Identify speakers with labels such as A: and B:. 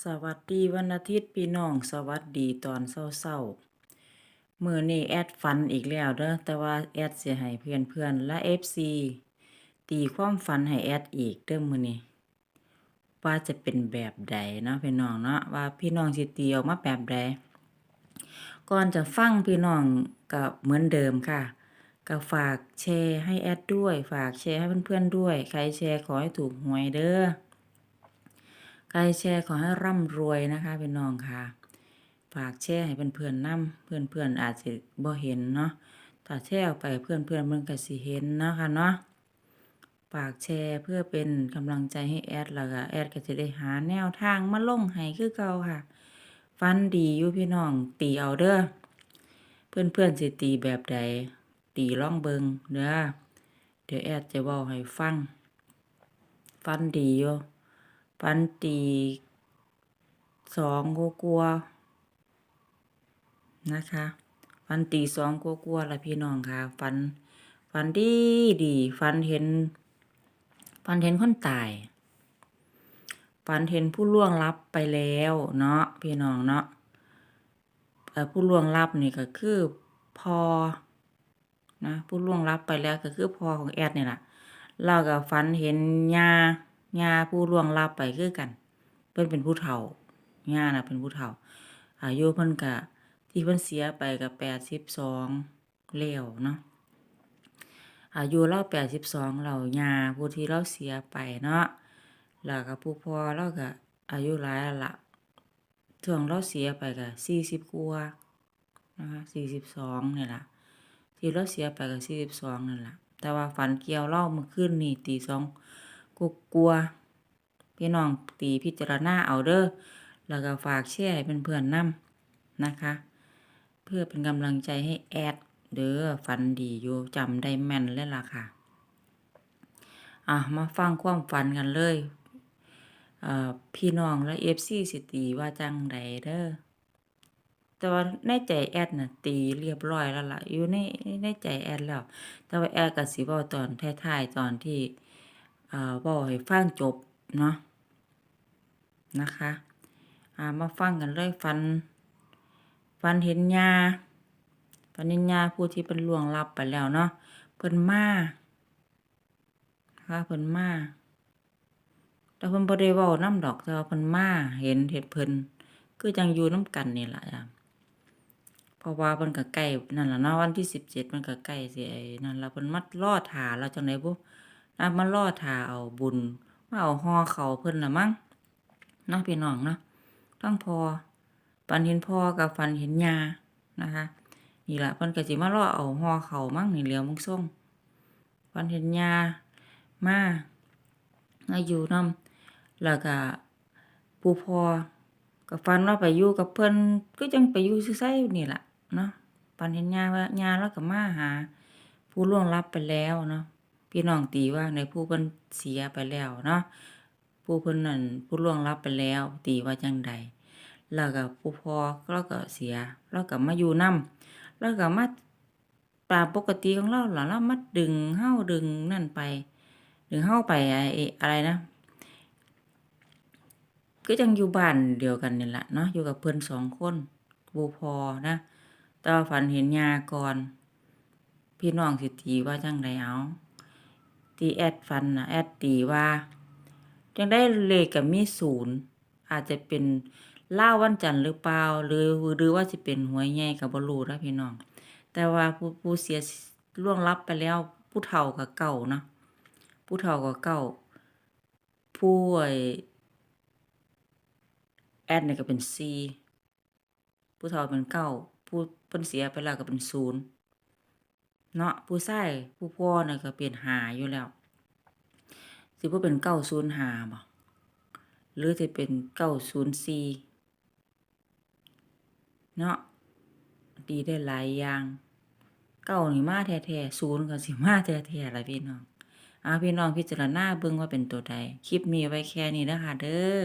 A: สวัสดีวันอาทิตย์พี่น้องสวัสดีตอนเช้าๆมือนี้แอดฝันอีกแล้วเด้อแต่ว่าแอดเสิให้เพื่อนๆและ FC ตีความฝันให้แอดอีกเด้อมือนี้ว่าจะเป็นแบบใดเนาะพี่น้องเนาะว่าพี่น้องสิตีออกมาแบบใดก่อนจะฟังพี่น้องก็เหมือนเดิมค่ะก็ฝากแชร์ให้แอดด้วย ฝากแชร์ให้เพื่อนๆด้วย ใครแชร์ขอให้ถูกหวยเด้อ ใครแชร์ขอให้ร่ำรวยนะคะพี่น้องค่ะ ฝากแชร์ให้เพื่อนๆนำเพื่อนๆอาจจะบ่เห็นเนาะถ้าแชร์ออกไปเพื่อนๆมันก็สิเห็นเนาะค่ะเนาะฝากแชร์เพื่อเป็นกำลังใจให้แอดแล้วก็แอดก็จะได้หาแนวทางมาลงให้คือเก่าค่ะ ฟันดีอยู่พี่น้องตีเอาเด้อเพื่อนๆสิตีแบบใดตีล่องเบิงเด้อเดี๋ยวแอดจะเว้าให้ฟัง ฟันดีอยู่ ฟันตีสองกกลัวนะคะฟันตีสองกกลัวละพี่น้องค่ะฟันฟันดีดีฟันเห็นฟันเห็นคนตายฟันเห็นผู้ล่วงลับไปแล้วเนาะพี่น้องเนาะผู้ล่วงลับนี่ก็คือพอนะผู้ล่วงลับไปแล้วก็คือพอของแอดนี่แหละเราก็ฝันเห็นยา ย่าผู้ล่วงลับไปคือกัน เพิ่นเป็นผู้เฒ่าย่าน่ะเป็นผู้เฒ่า อายุเพิ่นก็ที่เพิ่นเสียไปก็แปดสิบสองแล้วเนาะอายุเราแปดสิบสองเราย่าผู้ที่เราเสียไปเนาะแล้วก็ผู้พ่อเราก็อายุหลายละช่วงเราเสียไปก็สี่สิบกว่านะคะสี่สิบสองนี่ล่ะที่เราเสียไปก็สี่สิบสองนั่นแหละแต่ว่าฝันเกี่ยวเล่าเมื่อคืนนี่ตีสอง กกลัวพี่น้องตีพิจารณาเอาเด้อแล้วก็ฝากแชร์ให้เพื่อนๆนํนะคะ เพื่อเป็นกำลังใจให้แอดเด้อฝันดีอยู่จำได้แม่นเลยล่ะค่ะ อะ มาฟังความฝันกันเลยพี่น้องและเอฟซีสิตีว่าจังใดเด้อแต่ว่าในใจแอดน่ะตีเรียบร้อยแล้วล่ะอยู่ในในใจแอดแล้ว แต่ว่าแอดก็สิเว้าตอนท้ายๆตอนที่ อ่าเว้าให้ฟังจบเนาะนะคะอ่ามาฟังกันเลยฟัน ฟันเห็นยาฟันเห็นยาผู้ที่เป็นล่วงลับไปแล้วเนาะเพิ่นมาค่ะเพิ่นมาแต่เพิ่นบ่ได้เว้านำดอกแต่ว่าเพิ่นมาเห็นเห็นเพิ่นคือจังอยู่นํกันนี่แหละจ้ะเพราะว่าเพิ่นก็ใกล้นั่นแหละเนาะวันที่17มันก็ใกล้สิไอ้นั่นล่ะเพิ่นมารอท่าเราจังได๋บ่ อะมารอท่าเอาบุญมาเอาห่อเขาเพิ่นน่ะมั้งเนาะพี่น้องเนาะทั้งพอฝันเห็นพ่อกับฝันเห็นยานะคะนี่ละเพิ่นก็สิมารอเอาห่อเขามั้งนี่แหล้วมึงส่งฝันเห็นยามามาอยู่นำแล้วก็ผู้พอก็ฝันว่าไปอยู่กับเพิ่นคือจังไปอยู่ซื่อๆนี่ล่ะเนาะฝันเห็นยาว่ายาแล้วก็มาหา ผู้ล่วงลับไปแล้วเนาะ พี่น้องตีว่าในผู้เพิ่นเสียไปแล้วเนาะผู้เพิ่นนั่นผู้ล่วงลับไปแล้ว ตีว่าจังใดแล้วก็ผู้พ่อเราก็เสียเราก็มาอยู่นำแล้วก็มาตามปกติของเราล่ะเรามาดึงเฮาดึงนั่นไป ดึงเฮาไปไอ้อะไรนะก็จังอยู่บ้านเดียวกันนี่แหละเนาะอยู่กับเพิ่อนสองคนผู้พ่อนะต่ว่าฝันเห็นยาก่อน พี่น้องสิตีว่าจังใดเอา ตีแอดฟันนะแอดตีว่าจังได้เลขกับมีศูนย์อาจจะเป็นล่าวันจันทร์หรือเปล่าหรือหรือว่าสิเป็นหวยใหญ่กับบรูนะพี่น้อง แต่ว่าผู้ผู้เสียล่วงลับไปแล้วผู้เฒ่ากับเก่าเนาะผู้เฒ่ากับเก่าผู้ไอแอดเนี่ยก็เป็นสี่ผู้เฒ่าเป็นเก้าผู้เพิ่นเสียไปแล้วก็เป็นศูนย์ เนาะผู้ชายผู้พ่อน่ะก็เป็นหาอยู่แล้ว สิบ่เป็นเก้าศูนย์หาบ่หรือจะเป็นเก้าศูนย์สี่เนาะตีได้หลายอย่างเก้านี่มาแท้ๆศูนย์ก็สิมาแท้ๆละพี่น้องเอาพี่น้องพิจารณาเบิ่งว่าเป็นตัวใด คลิปนี้ไว้แค่นี้นะคะเด้อ